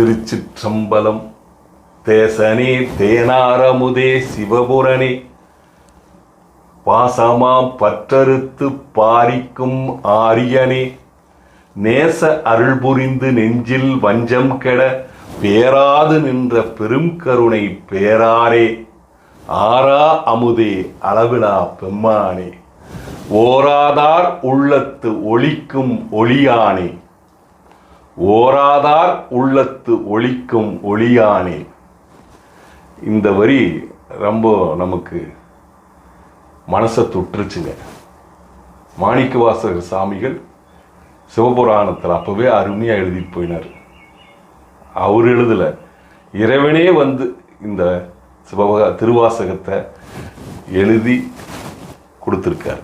திருச்சிற்றம்பலம் தேசனே தேனாரமுதே சிவபுரனே பாசமாம் பற்றறுத்து பாரிக்கும் ஆரியனே. நேச அருள் புரிந்து நெஞ்சில் வஞ்சம் கெட பேராது நின்ற பெரும் கருணை பேராரே. ஆரா அமுதே அளவிலா பெம்மானே. ஓராதார் உள்ளத்து ஒளிக்கும் ஒளியானே. ஓராதார் உள்ளத்து ஒழிக்கும் ஒளியானே. இந்த வரி ரொம்ப நமக்கு மனசை தொற்றுச்சுங்க. மாணிக்கவாசகர் சாமிகள் சிவபுராணத்தில் அப்போவே அருமையாக எழுதிட்டு போயினார். அவர் எழுதல. இறைவனே வந்து இந்த சிவபக திருவாசகத்தை எழுதி கொடுத்துருக்கார்.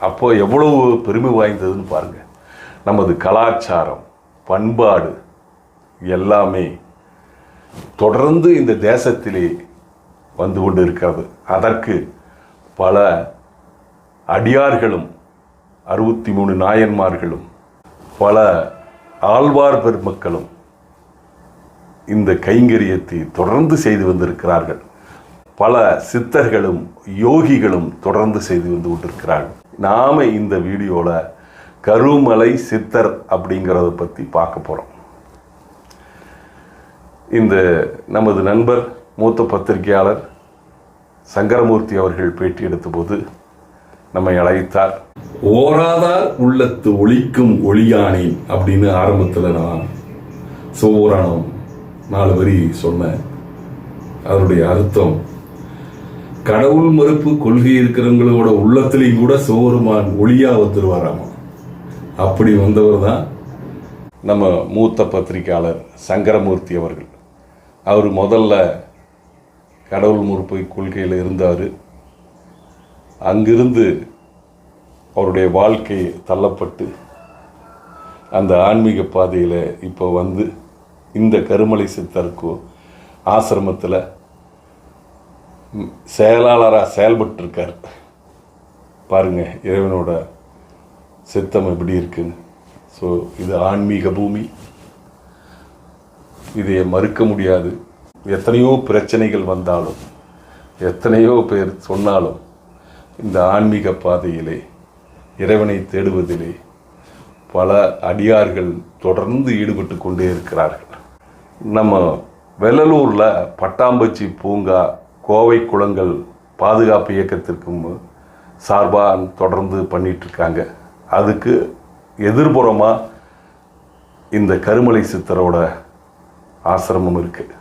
அப்போது எவ்வளவு பெருமை வாய்ந்ததுன்னு பாருங்கள் நமது கலாச்சாரம் பண்பாடு எல்லாமே தொடர்ந்து இந்த தேசத்திலே வந்து கொண்டு இருக்கிறது அதற்கு பல அடியார்களும் அறுபத்தி மூணு நாயன்மார்களும் பல ஆழ்வார் பெருமக்களும் இந்த கைங்கரியத்தை தொடர்ந்து செய்து வந்திருக்கிறார்கள். பல சித்தர்களும் யோகிகளும் தொடர்ந்து செய்து வந்து கொண்டிருக்கிறார்கள். நாம இந்த வீடியோவில் கருமலை சித்தர் அப்படிங்கிறத பற்றி பார்க்க போகிறோம் இந்த நமது நண்பர் மூத்த பத்திரிகையாளர் சங்கரமூர்த்தி அவர்கள் பேட்டி எடுத்தபோது நம்மை அழைத்தார். ஓராதார் உள்ளத்து ஒழிக்கும் ஒளியானேன் அப்படின்னு ஆரம்பத்தில் நான் சிவபுராணம் நாலு வரி சொன்னேன். அதனுடைய அர்த்தம் கடவுள் மறுப்பு கொள்கை இருக்கிறவங்களோட உள்ளத்திலையும் கூட சோருமான் ஒளியாக வந்துருவாராமா? அப்படி வந்தவர் தான் நம்ம மூத்த பத்திரிகையாளர் சங்கரமூர்த்தி அவர்கள். அவர் முதல்ல கடவுள் மறுப்பு கொள்கையில் இருந்தார். அங்கிருந்து அவருடைய வாழ்க்கை தள்ளப்பட்டு அந்த ஆன்மீக பாதையில் இப்போ வந்து இந்த கருமலை சித்தருக்கு ஆசிரமத்தில் செயலாளராக செயல்பட்டுருக்கார். பாருங்கள் இறைவனோட சித்தம் எப்படி இருக்குன்னு ஸோ இது ஆன்மீக பூமி. இதை மறுக்க முடியாது. எத்தனையோ பிரச்சனைகள் வந்தாலும் எத்தனையோ பேர் சொன்னாலும் இந்த ஆன்மீக பாதையிலே இறைவனை தேடுவதிலே பல அடியார்கள் தொடர்ந்து ஈடுபட்டு கொண்டே இருக்கிறார்கள். நம்ம வெள்ளலூரில் பட்டாம்பூச்சி பூங்கா கோவை குளங்கள் பாதுகாப்பு இயக்கத்திற்கும் சார்பாக தொடர்ந்து பண்ணிகிட்ருக்காங்க இருக்காங்க. அதுக்கு எதிர்புறமாக இந்த கருமலை சித்தரோட ஆசிரமம் இருக்குது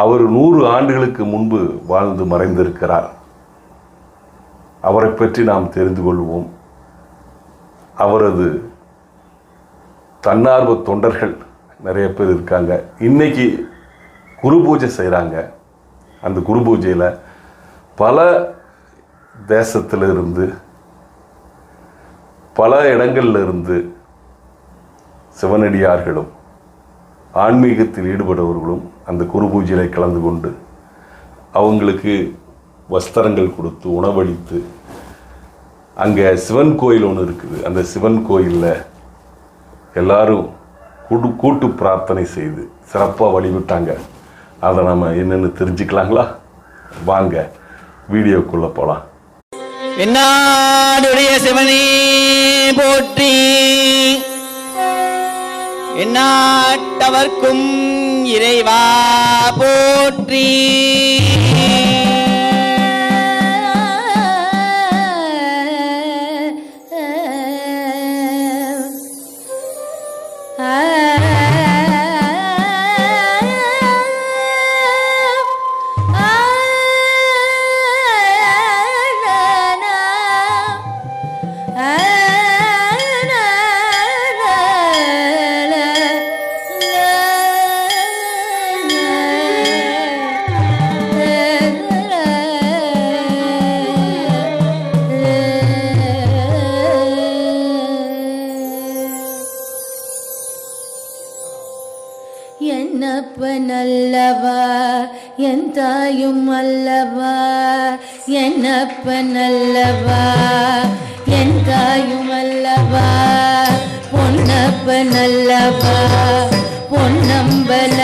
அவர் நூறு ஆண்டுகளுக்கு முன்பு வாழ்ந்து மறைந்திருக்கிறார். அவரை பற்றி நாம் தெரிந்து கொள்வோம். அவரது தன்னார்வ தொண்டர்கள் நிறைய பேர் இருக்காங்க. இன்னைக்கு குரு பூஜை செய்கிறாங்க அந்த குரு பூஜையில் பல தேசத்தில் இருந்து பல இடங்கள்ல இருந்து சிவனடியார்களும் ஆன்மீகத்தில் ஈடுபடுபவர்களும் அந்த குரு பூஜையில் கலந்து கொண்டு அவங்களுக்கு வஸ்திரங்கள் கொடுத்து உணவளித்து அங்கே சிவன் கோயில் ஒன்று இருக்குது. அந்த சிவன் கோயிலில் எல்லாரும் கூட்டு கூட்டு பிரார்த்தனை செய்து சிறப்பாக வழிவிட்டாங்க அதை நம்ம என்னென்னு தெரிஞ்சுக்கலாங்களா? வாங்க வீடியோக்குள்ளே போகலாம் என்னாடுடைய சிவனே? போற்றி. என்னாட்டவர்க்கும் இறைவா போற்றி. தாயும் அல்லவா பொன்னப்பன்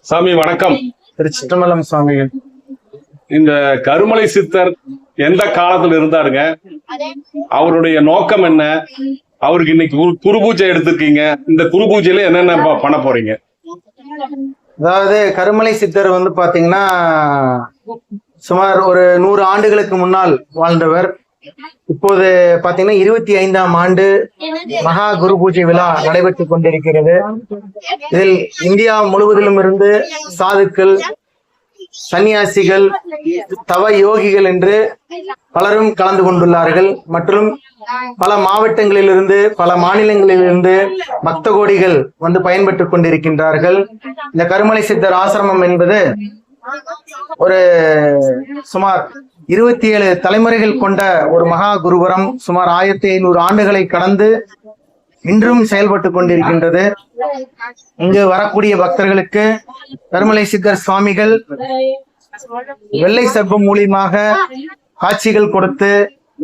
சாமி வணக்கம். திருச்சிற்றம்பலம் சுவாமிகள். இந்த கருமலை சித்தர் எந்த காலத்துல இருந்தாருங்க? அவருடைய நோக்கம் என்ன? அவருக்கு இன்னைக்கு குரு- பூஜை எடுத்திருக்கீங்க. இந்த குரு பூஜையில என்னென்ன ப- பண்ண போறீங்க? அதாவது கருமலை சித்தர் வந்து பாத்தீங்கன்னா சுமார் ஒரு நூறு ஆண்டுகளுக்கு முன்னால் வாழ்ந்தவர். இப்போது பாத்தீங்கன்னா இருபத்தி ஐந்தாம் ஆண்டு மகா குரு பூஜை விழா நடைபெற்று கொண்டிருக்கிறது. இதில் இந்தியா முழுவதிலும் இருந்து சாதுக்கள் சன்னியாசிகள் தவ யோகிகள் என்று பலரும் கலந்து கொண்டுள்ளார்கள். மற்றும் பல மாவட்டங்களிலிருந்து பல மாநிலங்களிலிருந்து பக்த கோடிகள் வந்து பயன்பெற்றுக் கொண்டிருக்கின்றார்கள். இந்த கருமலை சித்தர் ஆசிரமம் என்பது ஒரு சுமார் இருபத்தி ஏழு தலைமுறைகள் கொண்ட ஒரு மகா குருபுரம் சுமார் ஆயிரத்தி ஐநூறு ஆண்டுகளை கடந்து இன்றும் செயல்பட்டு கொண்டிருக்கின்றது. இங்கு வரக்கூடிய பக்தர்களுக்கு கருமலை சித்தர் சுவாமிகள் வெள்ளை சர்ப்பம் மூலியமாக காட்சிகள் கொடுத்து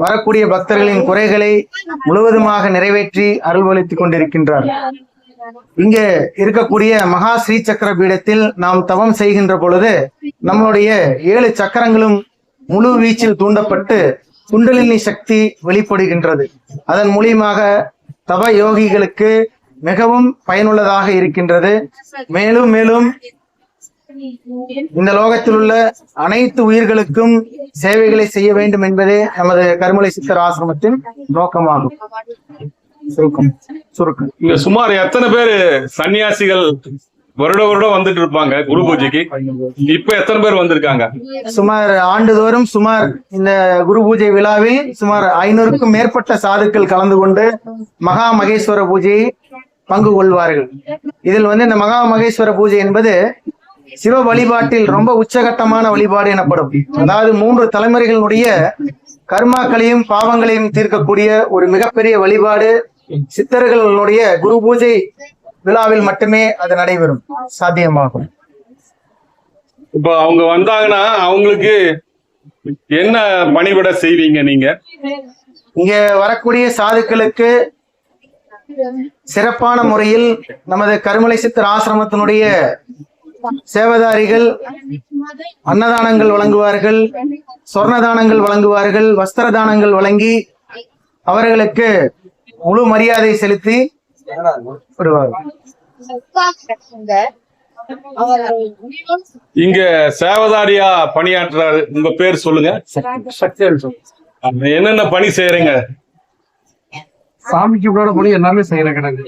வரக்கூடிய பக்தர்களின் குறைகளை முழுவதுமாக நிறைவேற்றி அருள்வளித்துக் கொண்டிருக்கின்றார். இங்கு இருக்கக்கூடிய மகா ஸ்ரீ சக்கர பீடத்தில் நாம் தவம் செய்கின்ற பொழுது நம்மளுடைய ஏழு சக்கரங்களும் முழு வீச்சில் தூண்டப்பட்டு குண்டலினி சக்தி வெளிப்படுகின்றது. அதன் மூலியமாக தவ யோகிகளுக்கு மிகவும் பயனுள்ளதாக இருக்கின்றது. மேலும் மேலும் இந்த லோகத்தில் உள்ள அனைத்து உயிர்களுக்கும் சேவைகளை செய்ய வேண்டும் என்பதே நமது கருமலை சித்தர் ஆசிரமத்தின் நோக்கமாகும். சுருக்கம். சுருக்கம். இங்க சுமார் எத்தனை பேர் சன்னியாசிகள் வருட வருடம் வந்துட்டு இருப்பாங்க குரு பூஜைக்கு. இப்ப எத்தனை பேர் வந்திருக்காங்க? சுமார் ஆண்டுதோறும் சுமார் இந்த குரு பூஜை விழாவில் சுமார் ஐநூறுக்கும் மேற்பட்ட சாதுக்கள் கலந்து கொண்டு மகா மகேஸ்வர பூஜையை பங்கு கொள்வார்கள். இதில் வந்து இந்த மகா மகேஸ்வர பூஜை என்பது சிவ வழிபாட்டில் ரொம்ப உச்சகட்டமான வழிபாடு எனப்படும். அதாவது மூன்று தலைமுறைகளுடைய கர்மாக்களையும் பாவங்களையும் தீர்க்கக்கூடிய ஒரு மிகப்பெரிய வழிபாடு சித்தர்களுடைய குரு பூஜை விழாவில் மட்டுமே அது நடைபெறும். சாத்தியமாகும். இப்ப அவங்க வந்தாங்கன்னா அவங்களுக்கு என்ன பணிவிட செய்வீங்க நீங்க? இங்க வரக்கூடிய சாதுக்களுக்கு சிறப்பான முறையில் நமது கருமலை சித்தர் ஆசிரமத்தினுடைய சேவதாரிகள் அன்னதானங்கள் வழங்குவார்கள் சொர்ண தானங்கள் வழங்குவார்கள் வஸ்திர தானங்கள் வழங்கி அவர்களுக்கு முழு மரியாதை செலுத்தி இங்க சேவதாரியா பணியாற்றுறாரு. உங்க பேர் சொல்லுங்க. என்னென்ன பணி செய்யறீங்க சாமிக்கு உண்டான பணி எல்லாமே செய்யறேன் எனக்கு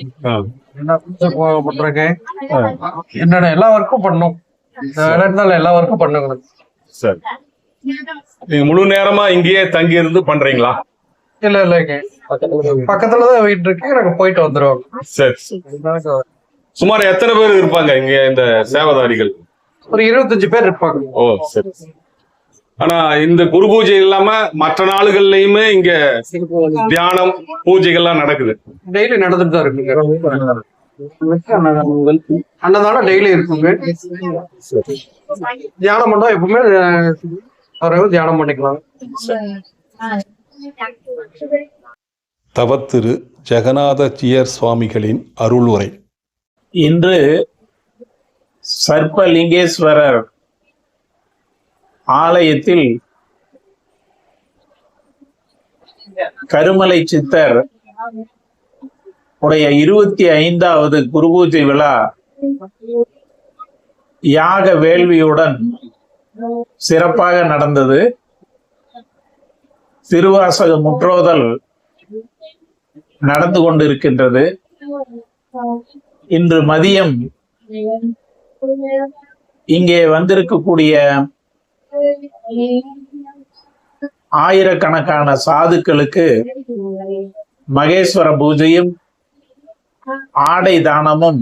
என்ன பூஜை போ- பண்றேங்க என்னோட எல்லா ஒர்க்கும் பண்ணும். எல்லா ஒர்க்கும் பண்ணுங்க. சரி. நீங்க முழு நேரமா இங்கேயே தங்கி இருந்து பண்றீங்களா? இல்ல இல்லைங்க பக்கத்துலதான் வீட்டு இருக்கு. எனக்கு போயிட்டு வந்துருவாங்க. சரி. சுமார் எத்தனை பேர் இருப்பாங்க இங்க இந்த சேவதாரிகள்? ஒரு இருபத்தஞ்சு பேர் இருப்பாங்க. ஓ சரி. ஆனா இந்த குரு பூஜை இல்லாம மற்ற நாளுகள்லயுமே இங்க தியானம் பூஜைகள்லாம் நடக்குது. டெய்லி நடந்துட்டு தான் இருக்குங்க. அன்னதானங்கள் அன்னதானம் டெய்லி இருக்குங்க. தியானம் பண்ணா எப்பவுமே தியானம் பண்ணிக்கலாம். தவத்திரு ஜெகநாதஜியர் சுவாமிகளின் அருளுரை. இன்று சர்ப்பலிங்கேஸ்வரர் ஆலயத்தில் கருமலை சித்தர் உடைய இருபத்தி ஐந்தாவது குருபூஜை விழா யாக வேள்வியுடன் சிறப்பாக நடந்தது. திருவாசக முற்றோதல் நடந்து கொண்டிருக்கின்றது. இன்று மதியம் இங்கே வந்திருக்கக்கூடிய ஆயிரக்கணக்கான சாதுக்களுக்கு மகேஸ்வர பூஜையும் ஆடை தானமும்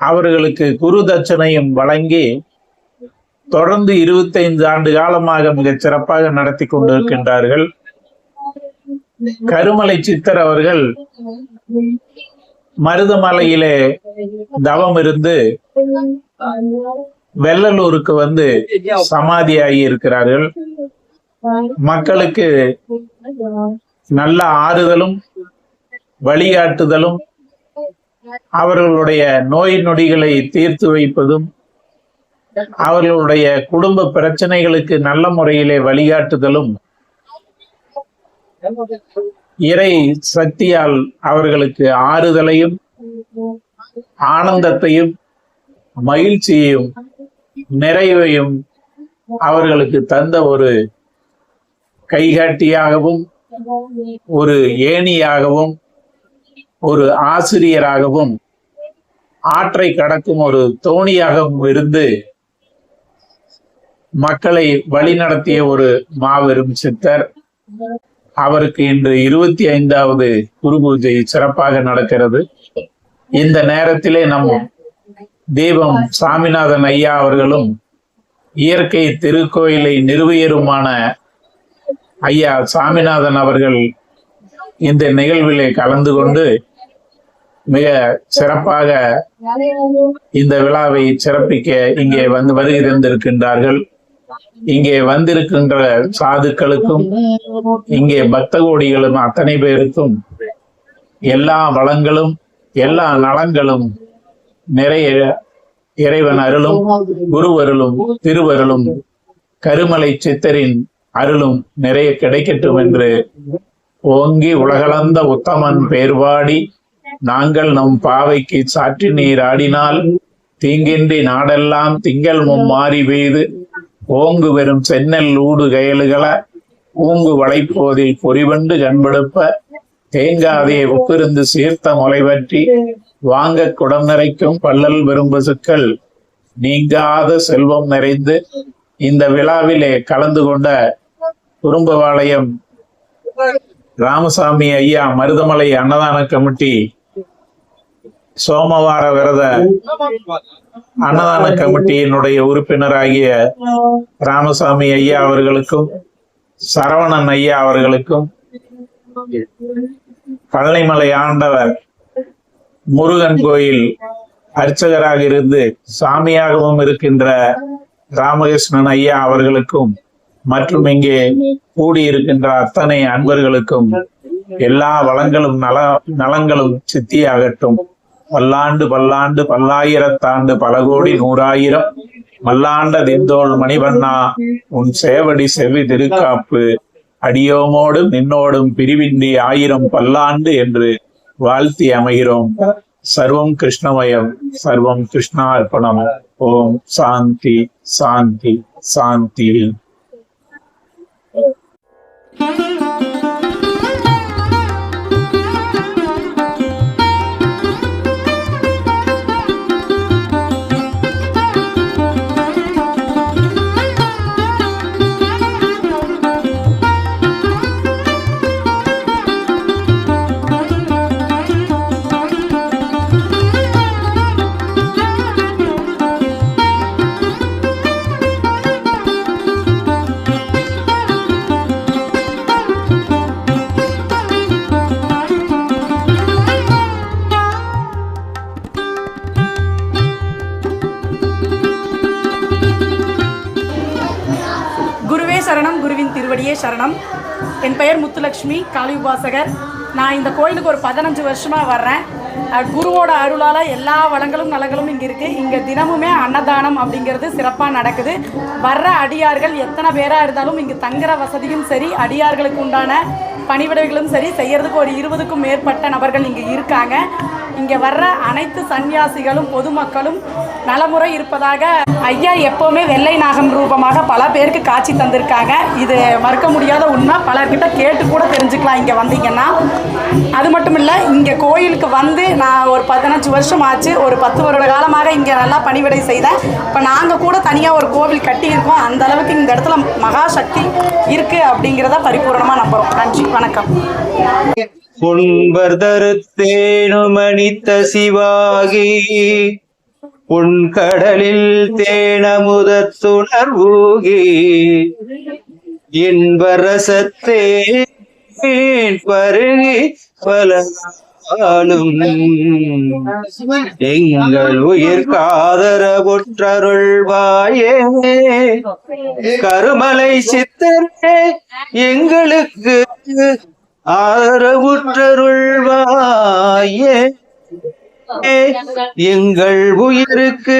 அவர்களுக்கு குரு தட்சணையும் வழங்கி தொடர்ந்து இருபத்தைந்து ஆண்டு காலமாக மிகச் சிறப்பாக நடத்தி கொண்டிருக்கின்றார்கள். கருமலை சித்தர் அவர்கள் மருதமலையிலே தவம் இருந்து வெள்ளலூருக்கு வந்து சமாதியாகி இருக்கிறார்கள். மக்களுக்கு நல்ல ஆறுதலும் வழிகாட்டுதலும் அவர்களுடைய நோய் நொடிகளை தீர்த்து வைப்பதும் அவர்களுடைய குடும்ப பிரச்சனைகளுக்கு நல்ல முறையிலே வழிகாட்டுதலும் இறை சக்தியால் அவர்களுக்கு ஆறுதலையும் ஆனந்தத்தையும் மகிழ்ச்சியையும் நிறைவையும் அவர்களுக்கு தந்த ஒரு கைகாட்டியாகவும் ஒரு ஏணியாகவும் ஒரு ஆசிரியராகவும் ஆற்றை கடக்கும் ஒரு தோணியாகவும் இருந்து மக்களை வழிநடத்திய ஒரு மாபெரும் சித்தர். அவருக்கு இன்று இருபத்தி ஐந்தாவது குரு பூஜை சிறப்பாக நடக்கிறது. இந்த நேரத்திலே நம் தீபம் சாமிநாதன் ஐயா அவர்களும் இயற்கை திருக்கோயிலை நிறுவியருமான ஐயா சாமிநாதன் அவர்கள் இந்த நிகழ்விலே கலந்து கொண்டு மிக சிறப்பாக இந்த விழாவை சிறப்பிக்க இங்கே வந்து வருகிறந்திருக்கின்றார்கள் இங்கே வந்திருக்கின்ற சாதுக்களுக்கும் இங்கே பக்த கோடிகளும் அத்தனை பேருக்கும் எல்லா வளங்களும் எல்லா நலங்களும் நிறைய இறைவன் அருளும் குருவருளும் திருவருளும் கருமலை சித்தரின் அருளும் நிறைய கிடைக்கட்டும் என்று ஓங்கி உலகளந்த உத்தமன் பேர்வாடி நாங்கள் நம் பாவைக்கு சாற்றி நீர் ஆடினால் தீங்கின்றி நாடெல்லாம் திங்கள் மும்மாறி பெய்து ஓங்கு வெறும் சென்னல் ஊடு கயலுகள ஊங்கு வளைப்போதில் பொறிவண்டு கண்படுப்ப தேங்காதே ஒப்பிருந்து சீர்த்த முலை பற்றி வாங்க குடம் நிறைக்கும் பல்லல் பெரும்பசுக்கள் நீங்காத செல்வம் நிறைந்து இந்த விழாவிலே கலந்து கொண்ட குறும்பவாளையம் ராமசாமி ஐயா மருதமலை அன்னதான கமிட்டி சோமவார விரத அன்னதான கமிட்டியினுடைய உறுப்பினராகிய ராமசாமி ஐயா அவர்களுக்கும் சரவணன் ஐயா அவர்களுக்கும் பழனிமலை ஆண்டவர் முருகன் கோயில் அர்ச்சகராக இருந்து சாமியாகவும் இருக்கின்ற ராமகிருஷ்ணன் ஐயா அவர்களுக்கும் மற்றும் இங்கே கூடியிருக்கின்ற அத்தனை அன்பர்களுக்கும் எல்லா வளங்களும் நல நலங்களும் சித்தியாகட்டும். பல்லாண்டு பல்லாண்டு பல்லாயிரத்தாண்டு பல கோடி நூறாயிரம். மல்லாண்ட திந்தோள் மணிவண்ணா உன் சேவடி செவ்வி திருக்காப்பு. அடியோமோடும் நின்னோடும் பிரிவின்றி ஆயிரம் பல்லாண்டு என்று வாழ்த்தி அமைகிறோம். சர்வம் கிருஷ்ணமயம் சர்வம் கிருஷ்ணார்ப்பணம். ஓம் சாந்தி சாந்தி சாந்தி. என் பெயர் முத்துலட்சுமி காளி உபாசகர். நான் இந்த கோயிலுக்கு ஒரு பதினஞ்சு வருஷமாக வர்றேன். குருவோட அருளால் எல்லா வளங்களும் நலங்களும் இங்கே இருக்குது இங்கே தினமுமே அன்னதானம் அப்படிங்கிறது சிறப்பாக நடக்குது. வர்ற அடியார்கள் எத்தனை பேராக இருந்தாலும் இங்கே தங்குற வசதியும் சரி அடியார்களுக்கு உண்டான பணிவிடைகளும் சரி செய்கிறதுக்கு ஒரு இருபதுக்கும் மேற்பட்ட நபர்கள் இங்கே இருக்காங்க. இங்கே வர்ற அனைத்து சன்னியாசிகளும் பொதுமக்களும் நலமுறை இருப்பதாக ஐயா எப்போவுமே வெள்ளை நாகம் ரூபமாக பல பேருக்கு காட்சி தந்திருக்காங்க. இது மறுக்க முடியாத உண்மை. பலர்கிட்ட கேட்டு கூட தெரிஞ்சுக்கலாம் இங்கே வந்தீங்கன்னா. அது மட்டும் இல்லை இங்கே கோயிலுக்கு வந்து நான் ஒரு பதினஞ்சு வருஷம் ஆச்சு ஒரு பத்து வருட காலமாக இங்கே நல்லா பணிவிடை செய்தேன். இப்போ நாங்கள் கூட தனியாக ஒரு கோவில் கட்டியிருக்கோம். அந்த அளவுக்கு இந்த இடத்துல மகாசக்தி இருக்குது அப்படிங்கிறத பரிபூர்ணமாக நம்புகிறோம் நன்றி. வணக்கம். உண்பர் தருத்தேனுமணித்த சிவாகி உன் கடலில் தேனமுதத்துணர்வூகி இன்பரசத்தே பருகி பலகாலும் எங்கள் உயிர் காதரவுற்றருள்வாயே கருமலை சித்தரே எங்களுக்கு ஆதரவுற்றருள்வாயே எங்கள் உயிருக்கு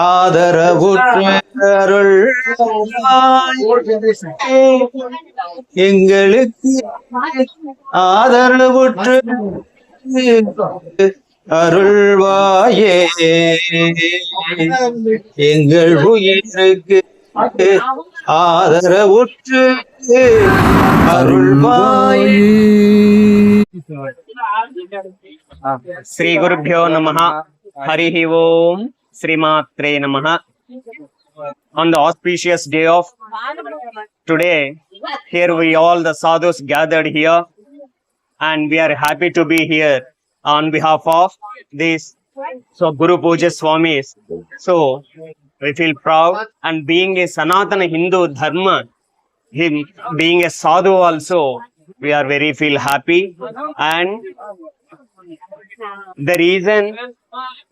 ஆதரவுற்றருள்வாயே. எங்களுக்கு ஆதரவுற்று அருள்வாயே எங்கள் உயிருக்கு ஆதரவுற்று శ్రీ గురుభ్యో నమ హరి ఓం శ్రీమాత్రే నమ on the auspicious day of today here we all the sadhus gathered here and we are happy to be here on behalf of this so guru puja swamis so we feel proud and being a sanatana hindu dharma him being a sadhu also we are very feel happy. And the reason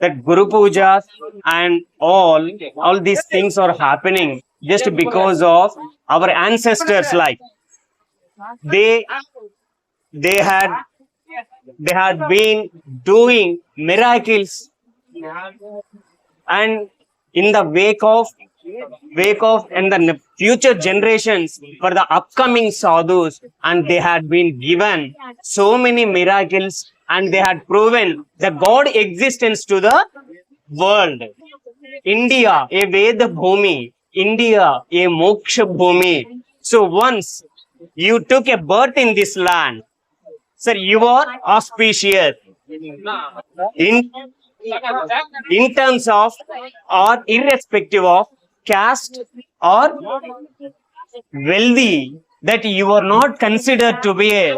that guru pujas and all all these things are happening just because of our ancestors like they they had they had been doing miracles. And in the wake of wake of and the future generations for the upcoming sadhus and they had been given so many miracles and they had proven the god existence to the world. India a veda bhumi. India a moksha bhumi. So once you took a birth in this land sir you are auspicious. In in terms of or irrespective of caste or wealthy that you are not considered to be a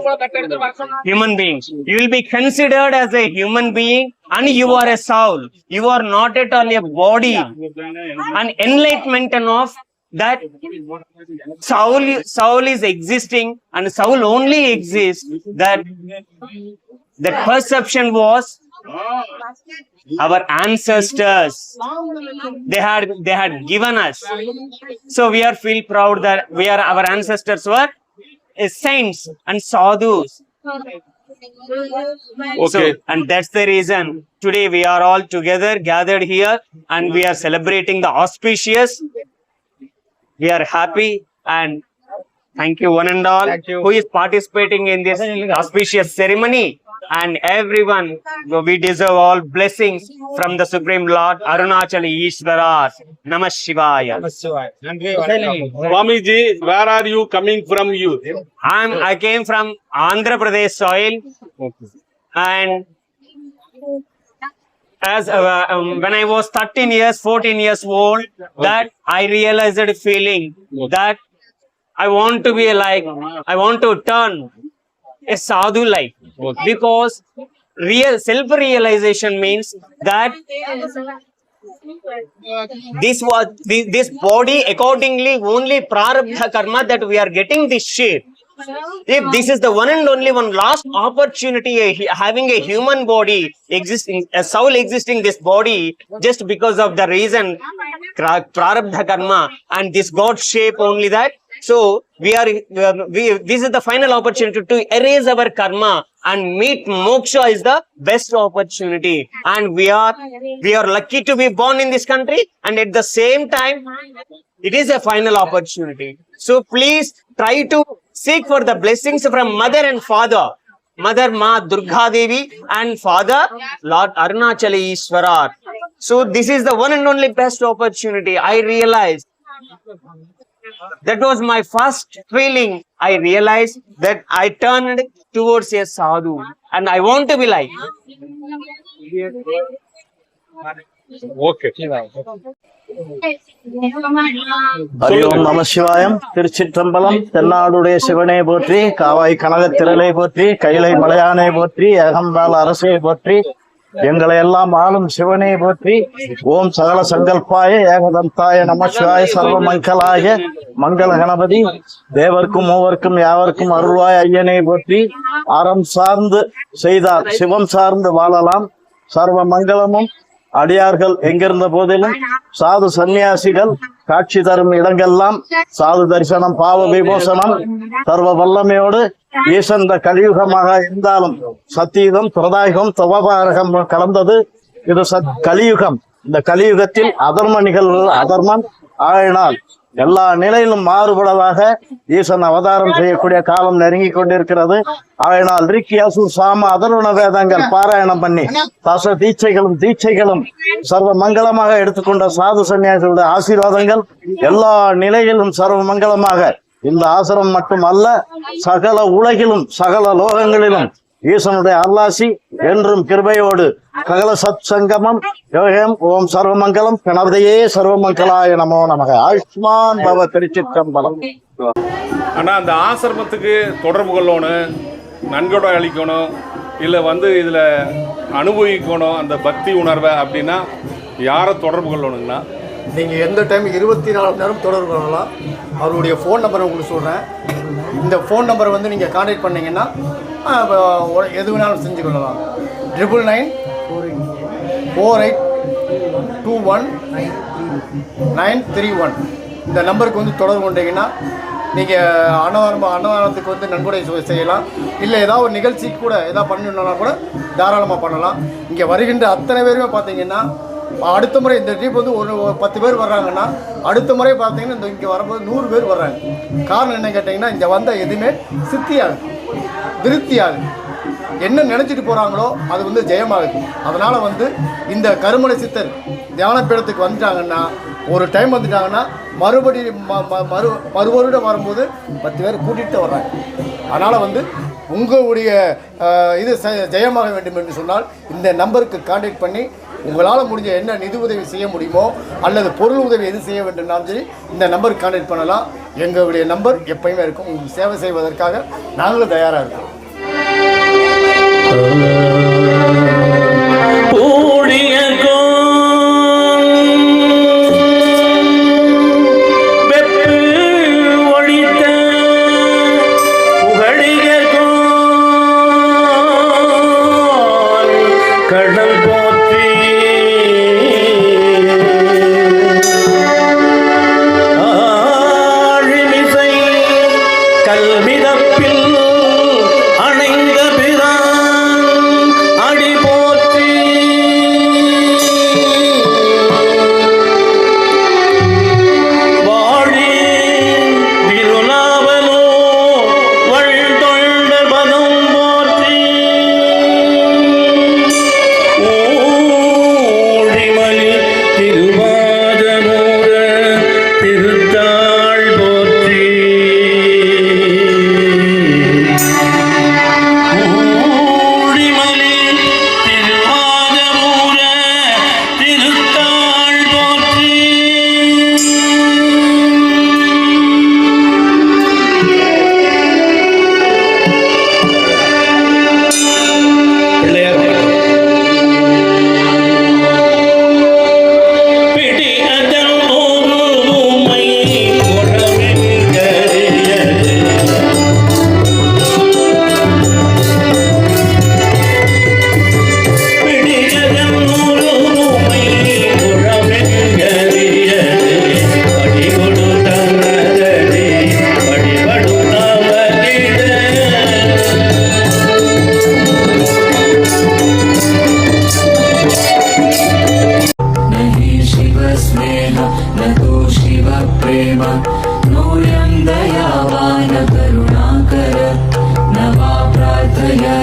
human being. You will be considered as a human being and you are a soul. You are not at all a body. An enlightenment of that soul soul is existing and soul only exists that that perception was our ancestors they had they had given us. So we are feel proud that we are our ancestors were uh, saints and sadhus. So Okay. and that's the reason today we are all together gathered here and we are celebrating the auspicious. We are happy and thank you one and all who is participating in this auspicious ceremony and everyone we deserve all blessings from the supreme lord arunachal ishvara namah shivaya. Swamiji, where are you coming from you? i'm i came from andhra pradesh soil. And as uh, um, when i was 13 years 14 years old that i realized a feeling that i want to be like i want to turn a sadhu life. Because real self realization means that this was this, body accordingly only prarabdha karma that we are getting this shape if this is the one and only one last opportunity a having a human body existing a soul existing this body just because of the reason pra- prarabdha karma and this god shape only that So we are, we, this is the final opportunity to erase our karma and meet moksha is the best opportunity. And we are, we are lucky to be born in this country and at the same time, it is a final opportunity. So please try to seek for the blessings from mother and father. Mother Ma Durga Devi and father Lord Arunachala Ishwarar. So this is the one and only best opportunity. I realized that was my first feeling. I realized that I turned towards a sadhu and I want to be like. Okay Hari Om நம சிவாயம் திருச்சிற்றம்பலம் தென்னாடுடைய சிவனே போற்றி காவாய் கனகத்திரளை போற்றி கைலை மலையானை போற்றி ஏகம்பால் அரசை போற்றி எங்களை எல்லாம் ஆளும் சிவனை போற்றி. ஓம் சகல சங்கல்பாய ஏகதந்தாய நமசிவாய சர்வ மங்களாய மங்கள கணபதி. தேவர்க்கும் மூவர்க்கும் யாவர்க்கும் அருள்வாய் ஐயனை போற்றி. அறம் சார்ந்து செய்தார் சிவம் சார்ந்து வாழலாம். சர்வ மங்களமும் அடியார்கள் எங்கிருந்த போதிலும் சாது சந்நியாசிகள் காட்சி தரும் இடங்கள்லாம் சாது தரிசனம் பாவ விமோசனம் சர்வ வல்லமையோடு ஈசன் இந்த கலியுகமாக இருந்தாலும் சத்தியுகம் பிரதாயுகம் தவபாரகம் கலந்தது. இது சத் கலியுகம். இந்த கலியுகத்தில் அதர்ம நிகழ்வு அதர்மம் ஆயினால் எல்லா நிலையிலும் மாறுபடதாக ஈசன் அவதாரம் செய்யக்கூடிய காலம் நெருங்கி கொண்டிருக்கிறது. ஆயினால் ரிக்கியாசு சாம அதர்வண வேதங்கள் பாராயணம் பண்ணி தச தீட்சைகளும் தீட்சைகளும் சர்வ மங்களமாக எடுத்துக்கொண்ட சாது சன்னியாசிகளுடைய ஆசீர்வாதங்கள் எல்லா நிலையிலும் சர்வ மங்களமாக. இந்த ஆசிரமம் மட்டுமல்ல சகல உலகிலும் சகல லோகங்களிலும் ஈசனுடைய அருளாசி என்றும் கிருபையோடு சகல சத் சங்கமம் யோகம் ஓம் சர்வமங்கலம் கணவதையே சர்வமங்கலாய நமோ நமக. ஆயுஷ்மான் பவ திருச்சிற்றம்பலம். ஆனா அந்த ஆசிரமத்துக்கு தொடர்பு கொள்ளணும் நன்கொடை அளிக்கணும் இல்லை வந்து இதில் அனுபவிக்கணும் அந்த பக்தி உணர்வை அப்படின்னா யாரை தொடர்பு கொள்ளணுங்கன்னா நீங்கள் எந்த டைம் இருபத்தி நாலு மணி நேரம் தொடர்பு கொள்ளலாம். அவருடைய ஃபோன் நம்பரை உங்களுக்கு சொல்கிறேன் இந்த ஃபோன் நம்பரை வந்து நீங்கள் காண்டாக்ட் பண்ணிங்கன்னா இப்போ எது வேணாலும் செஞ்சு கொள்ளலாம். Triple nine four eight two one nine three one இந்த நம்பருக்கு வந்து தொடர்பு கொண்டீங்கன்னா நீங்கள் அன்னதானம் அன்னதானத்துக்கு வந்து நன்கொடை செய்யலாம். இல்லை ஏதாவது ஒரு நிகழ்ச்சிக்கு கூட ஏதாவது பண்ணணும்னா கூட தாராளமாக பண்ணலாம். இங்கே வருகின்ற அத்தனை பேருமே பார்த்தீங்கன்னா அடுத்த முறை இந்த ட்ரிப் வந்து ஒரு பத்து பேர் வர்றாங்கன்னா அடுத்த முறை பார்த்தீங்கன்னா இந்த இங்கே வரும்போது நூறு பேர் வர்றாங்க. காரணம் என்ன கேட்டிங்கன்னா இங்கே வந்தால் எதுவுமே சித்தியாகும் திருப்தியாகுது என்ன நினச்சிட்டு போகிறாங்களோ அது வந்து ஜெயமாகுது. அதனால் வந்து இந்த கருமலை சித்தர் தியானப்பீடத்துக்கு வந்துட்டாங்கன்னா ஒரு டைம் வந்துட்டாங்கன்னா மறுபடி ம- ம- மறு மறுவருடம் வரும்போது பத்து பேர் கூட்டிகிட்டு வர்றாங்க. அதனால் வந்து உங்களுடைய இது செ- ஜெயமாக வேண்டும் என்று சொன்னால் இந்த நம்பருக்கு கான்டாக்ட் பண்ணி உங்களால் முடிஞ்ச என்ன நிதி உதவி செய்ய முடியுமோ அல்லது பொருள் உதவி எது செய்ய வேண்டும்னாலும் சரி இந்த நம்பருக்கு காண்டாக்ட் பண்ணலாம். எங்களுடைய நம்பர் எப்பயுமே இருக்கும். உங்களுக்கு சேவை செய்வதற்காக நாங்களும் தயாராக இருக்கோம். கடல்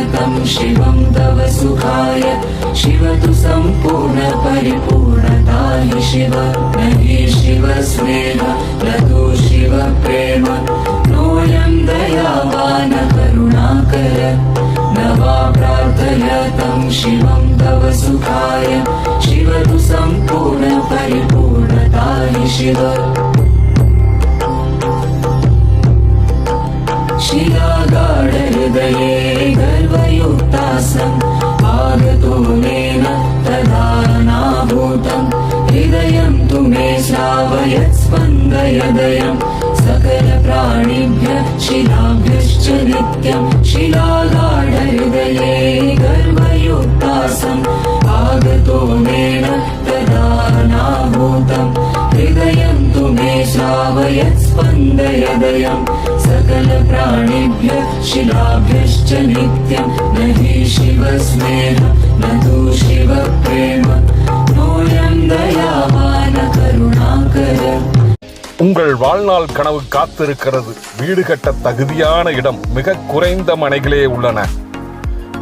प्रार्थयतं शिवं तव सुखाय। शिव तु सम्पूर्ण परिपूर्णता हि शिव स्नेह न तु शिव प्रेम। नोऽयं दयावान करुणाकर। न वा प्रार्थयतं शिवं तव सुखाय। शिव तु सम्पूर्ण परिपूर्णता हि शिव शिलागाढहृदये गर्वयुक्तासम् आगतोनेन तदा नाभूतम् हृदयं तु मे श्रावयत् स्पन्दयदयम् सकलप्राणिभ्य शिलाभ्यश्च नित्यम् शिलागाढहृदये गर्वयुक्तासम् आगतोनेन तदा श्रावयत् स्पन्दयदयम् सकलप्राणिभ्य शिलाभ्यश्च नित्यं न हि शिवस्नेह न तु शिवप्रेम नोऽयं दयावान करुणाकर உங்கள் வாழ்நாள் கனவு காத்திருக்கிறது வீடு கட்ட தகுதியான இடம் மிக குறைந்த மனைகளே உள்ளன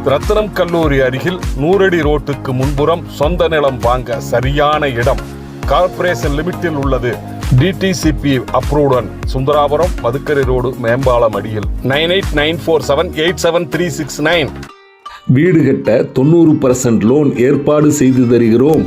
ரத்னம் கல்லூரி அருகில் நூறடி ரோட்டுக்கு முன்புறம் சொந்த நிலம் வாங்க சரியான இடம் கார்ப்பரேஷன் லிமிட்டில் உள்ளது டிடிசிபி அப்ரூவுடன் சுந்தராபுரம் மதுக்கரை ரோடு மேம்பாலம் அடியில். Nine eight nine four seven eight seven three six nine. வீடு கட்ட தொண்ணூறு பர்சன்ட் லோன் ஏற்பாடு செய்து தருகிறோம்.